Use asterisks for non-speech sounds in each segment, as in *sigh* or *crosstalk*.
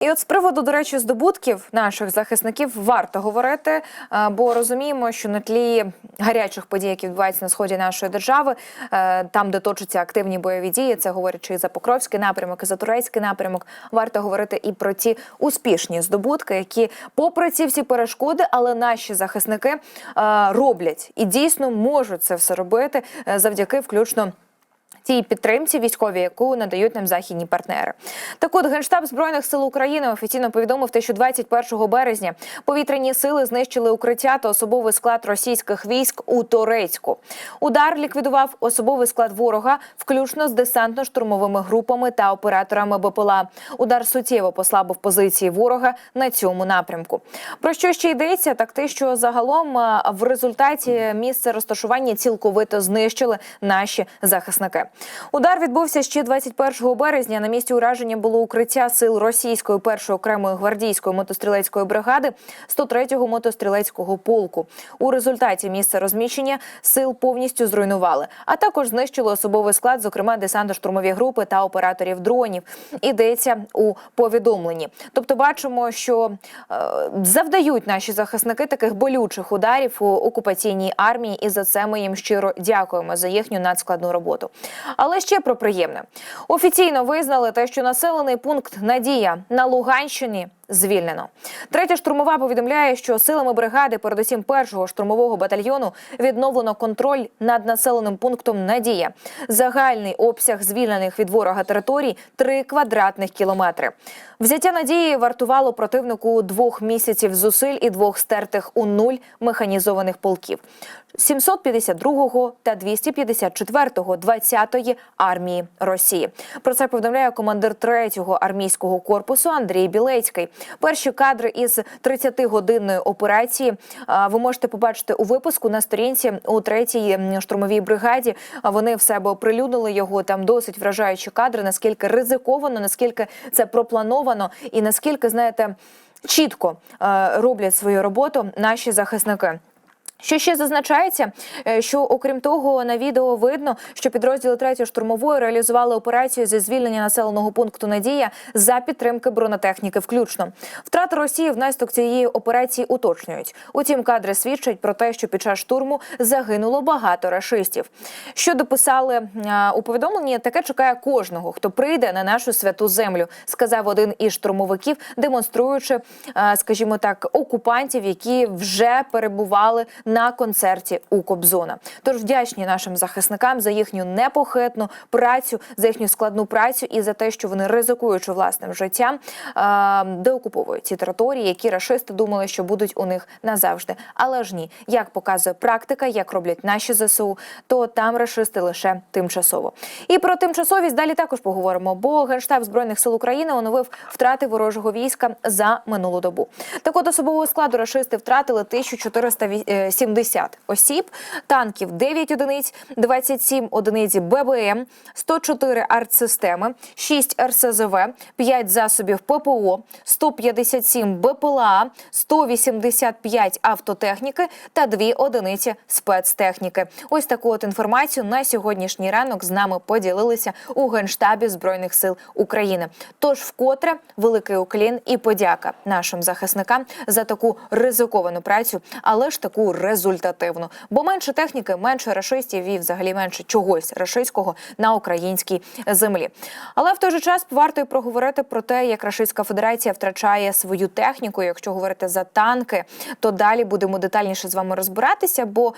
І от з приводу, до речі, здобутків наших захисників варто говорити, е, бо розуміємо, що на тлі гарячих подій, які відбуваються на сході нашої держави, е, там, де точаться активні бойові дії, це говорячи і за Покровський напрямок, і за турецький напрямок, варто говорити і про ті успішні здобутки, які, попри ці всі перешкоди, але наші захисники е, роблять і дійсно можуть це все робити завдяки включно. Тій підтримці військовій, яку надають нам західні партнери. Так от генштаб збройних сил України офіційно повідомив, те, що 21 березня повітряні сили знищили укриття та особовий склад російських військ у Торецьку. Удар ліквідував особовий склад ворога, включно з десантно-штурмовими групами та операторами БПЛА. Удар суттєво послабив позиції ворога на цьому напрямку. Про що ще йдеться? Так те, що загалом в результаті місце розташування цілковито знищили наші захисники. Удар відбувся ще 21 березня. На місці ураження було укриття сил російської першої окремої гвардійської мотострілецької бригади 103-го мотострілецького полку. У результаті місце розміщення сил повністю зруйнували, а також знищили особовий склад, зокрема десантно-штурмові групи та операторів дронів. Йдеться у повідомленні. Тобто, бачимо, що е, завдають наші захисники таких болючих ударів у окупаційній армії, і за це ми їм щиро дякуємо за їхню надскладну роботу. Але ще про приємне офіційно визнали те, що населений пункт Надія на Луганщині. Звільнено третя штурмова повідомляє, що силами бригади, передусім першого штурмового батальйону, відновлено контроль над населеним пунктом Надія. Загальний обсяг звільнених від ворога територій 3 квадратних кілометри. Взяття надії вартувало противнику двох місяців зусиль і двох стертих у нуль механізованих полків. 752-го та 254-го 20-ї армії Росії. Про це повідомляє командир 3-го армійського корпусу Андрій Білецький. Перші кадри із 30-годинної операції ви можете побачити у випуску на сторінці у 3-й штурмовій бригаді. Вони в себе оприлюднили його. Там досить вражаючі кадри. Наскільки ризиковано, наскільки це проплановано, і наскільки знаєте чітко роблять свою роботу наші захисники. Що ще зазначається, е, що окрім того, на відео видно, що підрозділи 3 штурмової реалізували операцію зі звільнення населеного пункту Надія за підтримки бронетехніки. Включно втрати Росії внаслідок цієї операції уточнюють. Утім, кадри свідчать про те, що під час штурму загинуло багато рашистів. Що дописали у повідомленні, таке чекає кожного, хто прийде на нашу святу землю, сказав один із штурмовиків, демонструючи, скажімо так, окупантів, які вже перебували концерті у Кобзона. Тож вдячні нашим захисникам за їхню непохитну працю, за їхню складну працю і за те, що вони ризикуючи власним життям, е, деокуповують ці території, які рашисти думали, що будуть у них назавжди. Але ж ні, як показує практика, як роблять наші ЗСУ, то там рашисти лише тимчасово. І про тимчасовість далі також поговоримо. Бо генштаб збройних сил України оновив втрати ворожого війська за минулу добу. Так от особового складу рашисти втратили 1470 осіб, танків 9 одиниць, 27 одиниць ББМ, 104 артсистеми, 6 РСЗВ, 5 засобів ППО, 157 БПЛА, 185 автотехніки та 2 одиниці спецтехніки. Ось таку от інформацію на сьогоднішній ранок з нами поділилися у генштабі збройних сил України. Тож, вкотре великий уклін і подяка нашим захисникам за таку ризиковану працю, але ж таку результативну. Бо менше техніки, менше рашистів і взагалі менше чогось рашистського на українській землі. Але в той же час варто й проговорити про те, як Рашистська Федерація втрачає свою техніку. Якщо говорити за танки, то далі будемо детальніше з вами розбиратися. Бо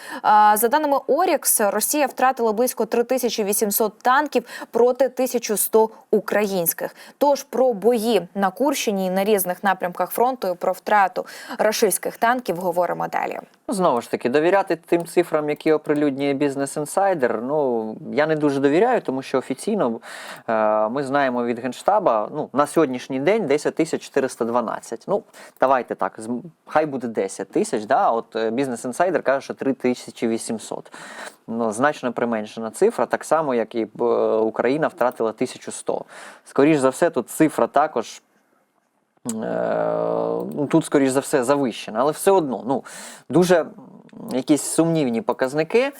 за даними Орікс, Росія втратила близько 3800 танків проти 1100 українських. Тож про бої на Курщині і на різних напрямках фронту і про втрату рашистських танків говоримо далі. Ну, Знову ж таки, довіряти тим цифрам, які оприлюднює бізнес інсайдер. Ну я не дуже довіряю, тому що офіційно е, ми знаємо від генштаба ну на сьогоднішній день 10 тисяч 412. Ну давайте так, хай буде 10 тисяч. Да? От бізнес інсайдер каже, що 3800. Ну, значно применшена цифра, так само, як і е, Україна втратила 1100. Скоріш за все, тут цифра також. Е, ну, тут, скоріш за все, завищена, але все одно, ну, дуже якісь сумнівні показники.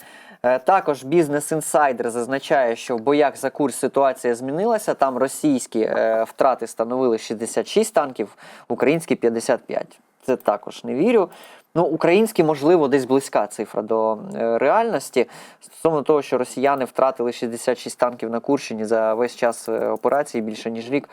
Е, Також бізнес інсайдер зазначає, що в боях за курс ситуація змінилася. Там російські е, втрати становили 66 танків, українські 55. Це також не вірю. Ну, українські, можливо, десь близька цифра до е, реальності. Стосовно того, що росіяни втратили 66 танків на Курщині за весь час операції більше ніж рік.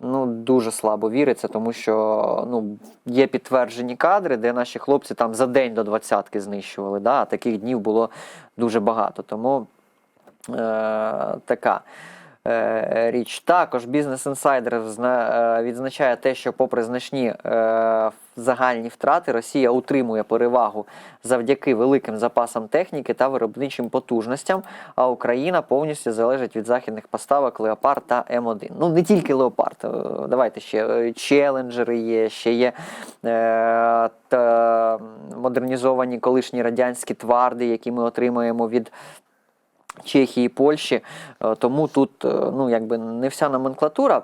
Ну, дуже слабо віриться, тому що ну, є підтверджені кадри, де наші хлопці там за день до двадцятки знищували. Да? А таких днів було дуже багато. Тому е, така річ. Також бізнес інсайдер відзначає те, що, попри значні е, загальні втрати, Росія утримує перевагу завдяки великим запасам техніки та виробничим потужностям. А Україна повністю залежить від західних поставок Леопард та М1. Ну не тільки Леопард. е, Давайте ще е, челенджери є, ще є е, та модернізовані колишні радянські тварди, які ми отримуємо від Чехії, Польщі. Е, Тому тут е, ну, якби не вся номенклатура.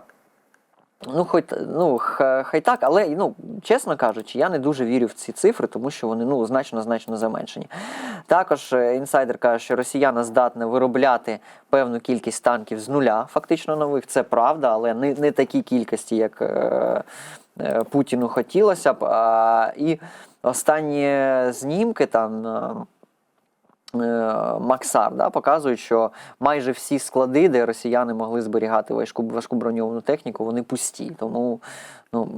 Ну, хоч ну, хай так, але ну, чесно кажучи, я не дуже вірю в ці цифри, тому що вони ну, значно значно заменшені. Також е, інсайдер каже, що росіяни здатні виробляти певну кількість танків з нуля, фактично нових. Це правда, але не, не такі кількості, як е, е, Путіну хотілося б. А, і останні знімки там. е, Максар да, показують, що майже всі склади, де росіяни могли зберігати важку, важку броньовану техніку, вони пусті. Тому ну,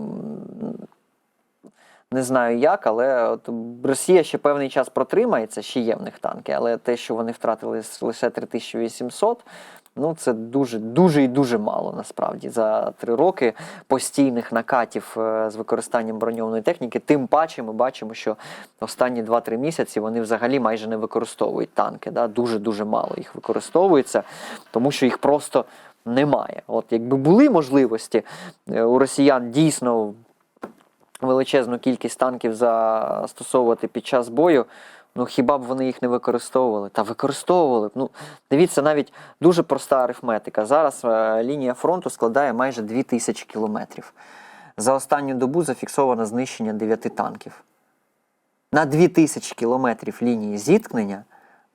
не знаю як, але от Росія ще певний час протримається, ще є в них танки, але те, що вони втратили лише 3800, ну це дуже, дуже і дуже мало насправді за три роки постійних накатів е, з використанням броньованої техніки. Тим паче ми бачимо, що останні 2-3 місяці вони взагалі майже не використовують танки. Да? Дуже дуже мало їх використовується, тому що їх просто немає. От якби були можливості е, у росіян дійсно величезну кількість танків застосовувати під час бою. Ну хіба б вони їх не використовували? Та використовували б. Ну, дивіться, навіть дуже проста арифметика. Зараз е, лінія фронту складає майже 2000 кілометрів. За останню добу зафіксовано знищення 9 танків. На 2000 кілометрів лінії зіткнення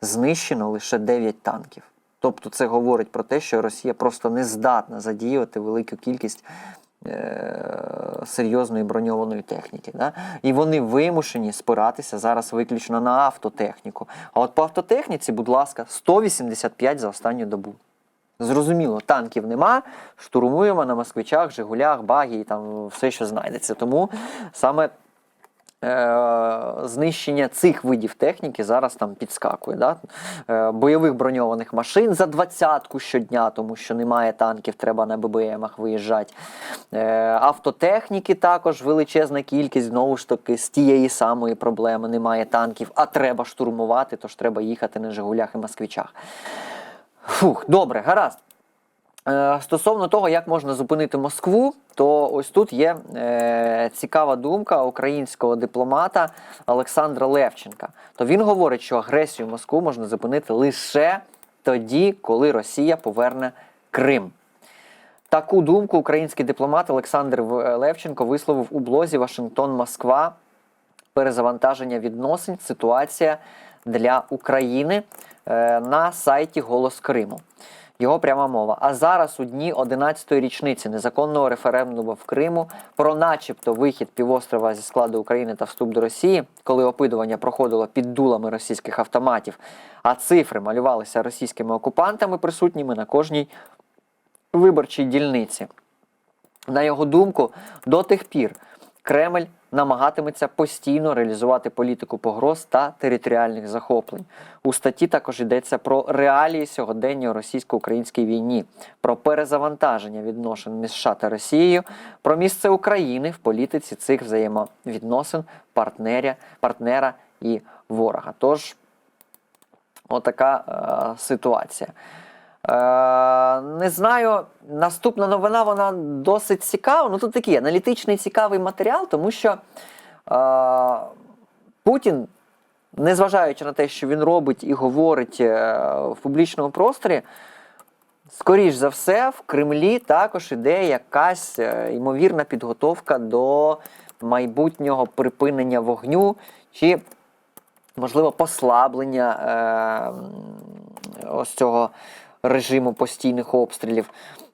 знищено лише 9 танків. Тобто це говорить про те, що Росія просто не здатна задіяти велику кількість серйозної броньованої техніки. Да? І вони вимушені спиратися зараз виключно на автотехніку. А от по автотехніці, будь ласка, 185 за останню добу. Зрозуміло, танків нема, штурмуємо на москвичах, Жигулях, багі і там все, що знайдеться. Тому саме е, знищення цих видів техніки зараз там підскакує. Да? Е, бойових броньованих машин за двадцятку щодня, тому що немає танків, треба на ББМах виїжджати. Е, автотехніки також величезна кількість, знову ж таки, з тієї самої проблеми немає танків, а треба штурмувати, тож треба їхати на Жигулях і Москвичах. Фух, добре, гаразд. Е, Стосовно того, як можна зупинити Москву, то ось тут є е, цікава думка українського дипломата Олександра Левченка. То він говорить, що агресію Москву можна зупинити лише тоді, коли Росія поверне Крим. Таку думку український дипломат Олександр Левченко висловив у блозі Вашингтон Москва. Перезавантаження відносин. Ситуація для України е, на сайті Голос Криму. Його пряма мова. А зараз у дні 11-ї річниці незаконного референдуму в Криму про начебто вихід півострова зі складу України та вступ до Росії, коли опитування проходило під дулами російських автоматів, а цифри малювалися російськими окупантами, присутніми на кожній виборчій дільниці. На його думку, до тих пір Кремль намагатиметься постійно реалізувати політику погроз та територіальних захоплень. У статті також йдеться про реалії сьогодення російсько-українській війні, про перезавантаження відношень між США та Росією, про місце України в політиці цих взаємовідносин партнеря, партнера і ворога. Тож, отака е, ситуація. Е, не знаю, наступна новина вона досить цікава. Ну тут такий аналітичний цікавий матеріал, тому що е, Путін, незважаючи на те, що він робить і говорить е, в публічному просторі, скоріш за все, в Кремлі також іде якась е, ймовірна підготовка до майбутнього припинення вогню чи можливо, послаблення е, ось цього режиму постійних обстрілів.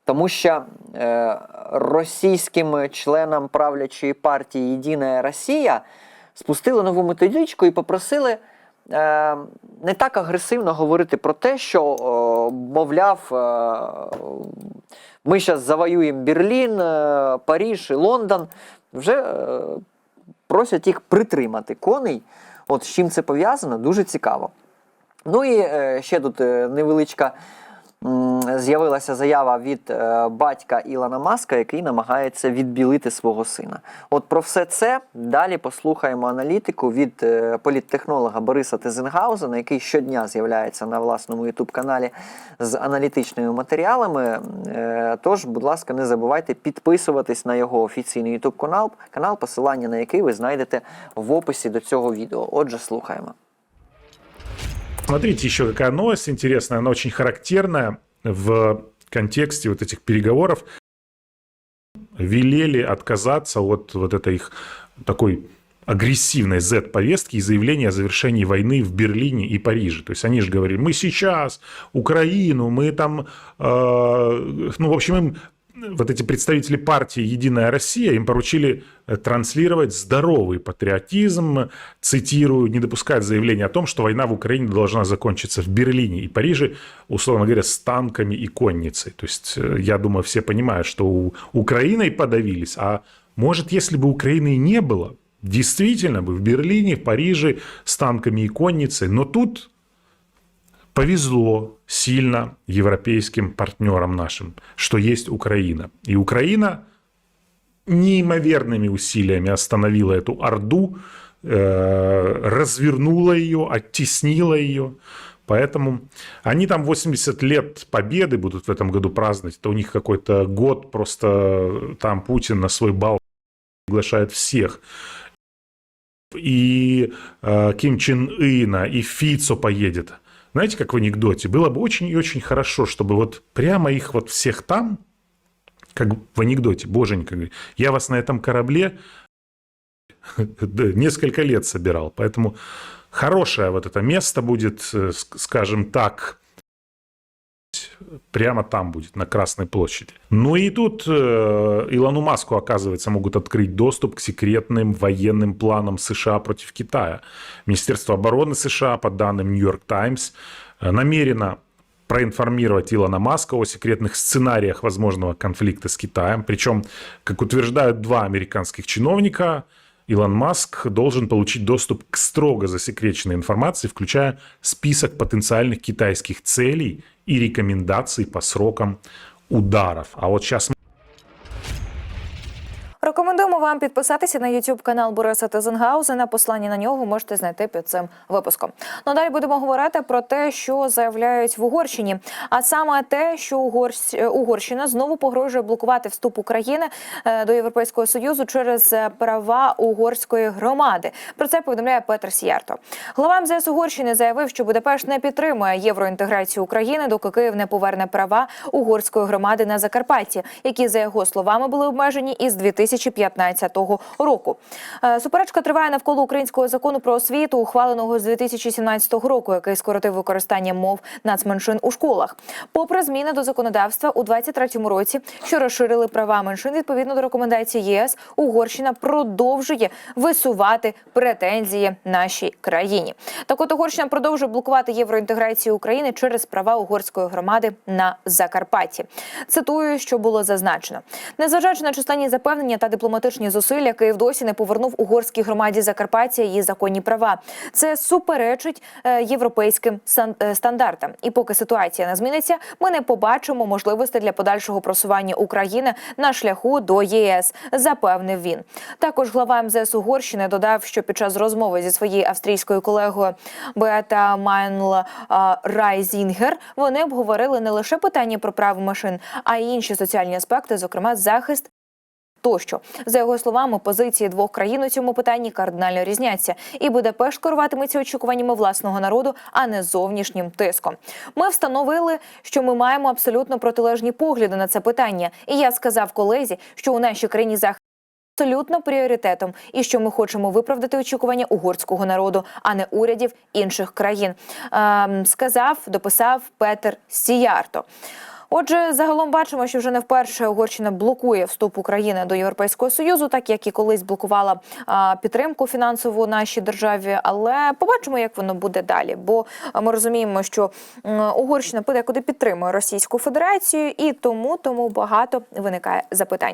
Тому що е, російським членам правлячої партії Єдина Росія спустили нову методичку і попросили е, не так агресивно говорити про те, що, е, мовляв, е, ми зараз завоюємо Берлін, е, Паріж і Лондон. Вже е, просять їх притримати коней. От з чим це пов'язано, дуже цікаво. Ну і е, ще тут е, невеличка з'явилася заява від е, батька Ілона Маска, який намагається відбілити свого сина. От про все це далі послухаємо аналітику від е, політтехнолога Бориса Тезенгаузена, який щодня з'являється на власному ютуб-каналі з аналітичними матеріалами. Е, Тож, будь ласка, не забувайте підписуватись на його офіційний ютуб канал, канал, посилання на який ви знайдете в описі до цього відео. Отже, слухаємо. Смотрите, еще какая новость интересная, она очень характерная в контексте вот этих переговоров. Велели отказаться от вот этой их такой агрессивной Z-повестки и заявления о завершении войны в Берлине и Париже. То есть они же говорили, мы сейчас Украину, мы там, э, ну, в общем, им вот эти представители партии «Единая Россия» им поручили э, транслировать здоровый патриотизм, цитирую, не допускать заявления о том, что война в Украине должна закончиться в Берлине и Париже, условно говоря, с танками и конницей. То есть, э, я думаю, все понимают, что у Украиной подавились, а может, если бы Украины и не было, действительно бы в Берлине, в Париже с танками и конницей, но тут повезло сильно европейским партнерам нашим, что есть Украина. И Украина неимоверными усилиями остановила эту Орду, э, развернула ее, оттеснила ее. Поэтому они там 80 лет победы будут в этом году праздновать. Это у них какой-то год, просто там Путин на свой бал приглашает всех. И э, Ким Чен Ына, и Фицо поедет. Знаете, как в анекдоте, было бы очень и очень хорошо, чтобы вот прямо их вот всех там, как в анекдоте, боженька, я вас на этом корабле *laughs* несколько лет собирал. Поэтому хорошее вот это место будет, э, ск- скажем так, прямо там будет, на Красной площади. Ну и тут э, Илону Маску, оказывается, могут открыть доступ к секретным военным планам США против Китая. Министерство обороны США, по данным Нью-Йорк Таймс, э, намерено проинформировать Илона Маска о секретных сценариях возможного конфликта с Китаем. Причем, как утверждают два американских чиновника, Илон Маск должен получить доступ к строго засекреченной информации, включая список потенциальных китайских целей и рекомендаций по срокам ударов. А вот сейчас Рекомендуємо вам підписатися на YouTube канал Бориса Тезенгаузена. Послання на нього можете знайти під цим випуском. Ну далі будемо говорити про те, що заявляють в Угорщині. А саме те, що Угорщина знову погрожує блокувати вступ України е, до Європейського союзу через е, права угорської громади. Про це повідомляє Петр Сіярто. Глава МЗС Угорщини заявив, що Будапешт не підтримує євроінтеграцію України, доки Київ не поверне права угорської громади на Закарпатті, які за його словами були обмежені із 2015 року. Е, Суперечка триває навколо українського закону про освіту, ухваленого з 2017 року, який скоротив використання мов нацменшин у школах. Попри зміни до законодавства у 2023 році, що розширили права меншин відповідно до рекомендацій ЄС, Угорщина продовжує висувати претензії нашій країні. Так от Угорщина продовжує блокувати євроінтеграцію України через права угорської громади на Закарпатті. Цитую, що було зазначено. Незважаючи на численні запевнення та дипломатичні зусилля, Київ досі не повернув угорській громаді Закарпаття її законні права. Це суперечить е, європейським е, стандартам. І поки ситуація не зміниться, ми не побачимо можливості для подальшого просування України на шляху до ЄС, запевнив він. Також глава МЗС Угорщини додав, що під час розмови зі своєю австрійською колегою Беата Майнл Райзінгер вони обговорили не лише питання про право машин, а й інші соціальні аспекти, зокрема захист. Тощо за його словами, позиції двох країн у цьому питанні кардинально різняться, і Будапешт керуватиметься очікуваннями власного народу, а не зовнішнім тиском. Ми встановили, що ми маємо абсолютно протилежні погляди на це питання. І я сказав колезі, що у нашій країні захист абсолютно пріоритетом, і що ми хочемо виправдати очікування угорського народу, а не урядів інших країн. Ем, сказав, дописав Петер Сіярто. Отже, загалом бачимо, що вже не вперше Угорщина блокує вступ України до Європейського союзу, так як і колись блокувала підтримку фінансову нашій державі. Але побачимо, як воно буде далі. Бо ми розуміємо, що Угорщина подекуди підтримує Російську Федерацію, і тому тому багато виникає запитань.